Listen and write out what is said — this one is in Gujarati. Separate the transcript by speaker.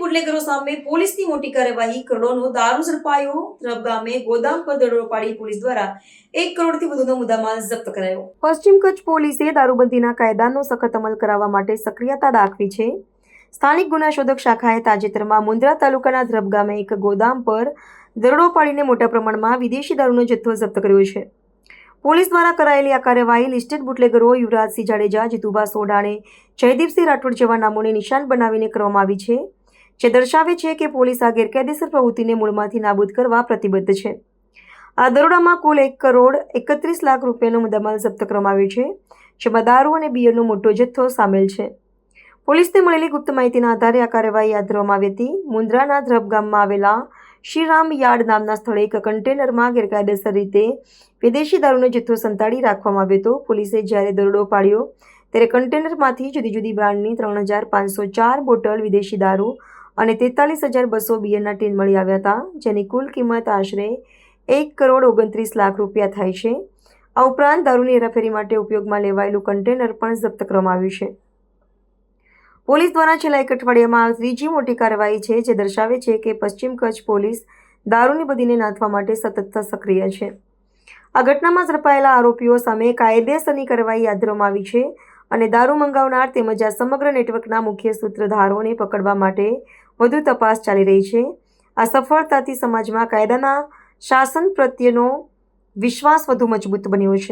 Speaker 1: બુટલેગરો સામે પોલીસની મોટી કાર્યવાહી. કરોડોનો દારૂ ઝડપાયો. ત્રબ ગામે ગોદામ પર દરોડો પાડી પોલીસ દ્વારા એક કરોડથી વધુનો મુદ્દામાલ જપ્ત કરાયો. પશ્ચિમ કચ્છ પોલીસે દારૂબંધીના કાયદાનો સખત અમલ કરાવવા માટે સક્રિયતા દાખવી છે. સ્થાનિક ગુના શોધક શાખાએ તાજેતરમાં મુન્દ્રા તાલુકાના ધ્રબ ગામે એક ગોદામ પર દરોડો પાડીને મોટા પ્રમાણમાં વિદેશી દારૂનો જથ્થો જપ્ત કર્યો છે. પોલીસ દ્વારા કરાયેલી આ કાર્યવાહી લિસ્ટેડ બુટલેગરો યુવરાજસિંહ જાડેજા, જીતુભા સોડાણે જયદીપસિંહ રાઠોડ જેવા નામોને નિશાન બનાવીને કરવામાં આવી છે, જે દર્શાવે છે કે પોલીસ આ ગેરકાયદેસર પ્રવૃત્તિને મૂળમાંથી નાબૂદ કરવા પ્રતિબદ્ધ છે. આ દરોડામાં કુલ એક કરોડ એકત્રીસ લાખ રૂપિયાનો મુદ્દામાલ જપ્ત કરવામાં આવ્યો છે, જેમાં દારૂ અને બિયરનો મોટો જથ્થો સામેલ છે. પોલીસને મળેલી ગુપ્ત માહિતીના આધારે આ કાર્યવાહી હાથ ધરવામાં આવી હતી. મુન્દ્રાના ધ્રબ ગામમાં આવેલા શ્રીરામ યાર્ડ નામના સ્થળે એક કન્ટેનરમાં ગેરકાયદેસર રીતે વિદેશી દારૂનો જથ્થો સંતાડી રાખવામાં આવ્યો હતો. પોલીસે જ્યારે દરોડો પાડ્યો, ત્યારે કન્ટેનરમાંથી જુદી જુદી બ્રાન્ડની ત્રણ હજાર પાંચસો ચાર બોટલ વિદેશી દારૂ અને તેતાલીસ હજાર બસો બિયરના ટીન મળી આવ્યા હતા, જેની કુલ કિંમત આશરે એક કરોડ ઓગણત્રીસ લાખ રૂપિયા થાય છે. આ ઉપરાંત દારૂની હેરાફેરી માટે ઉપયોગમાં લેવાયેલું કન્ટેનર પણ જપ્ત કરવામાં આવ્યું છે. પોલીસ દ્વારા છેલ્લા એક અઠવાડિયામાં ત્રીજી મોટી કાર્યવાહી છે, જે દર્શાવે છે કે પશ્ચિમ કચ્છ પોલીસ દારૂની બદીને નાથવા માટે સતત સક્રિય છે. આ ઘટનામાં ઝડપાયેલા આરોપીઓ સામે કાયદેસરની કાર્યવાહી હાથ ધરવામાં આવી છે અને દારૂ મંગાવનાર તેમજ આ સમગ્ર નેટવર્કના મુખ્ય સૂત્રધારોને પકડવા માટે વધુ તપાસ ચાલી રહી છે. આ સફળતાથી સમાજમાં કાયદાના શાસન પ્રત્યેનો વિશ્વાસ વધુ મજબૂત બન્યો છે.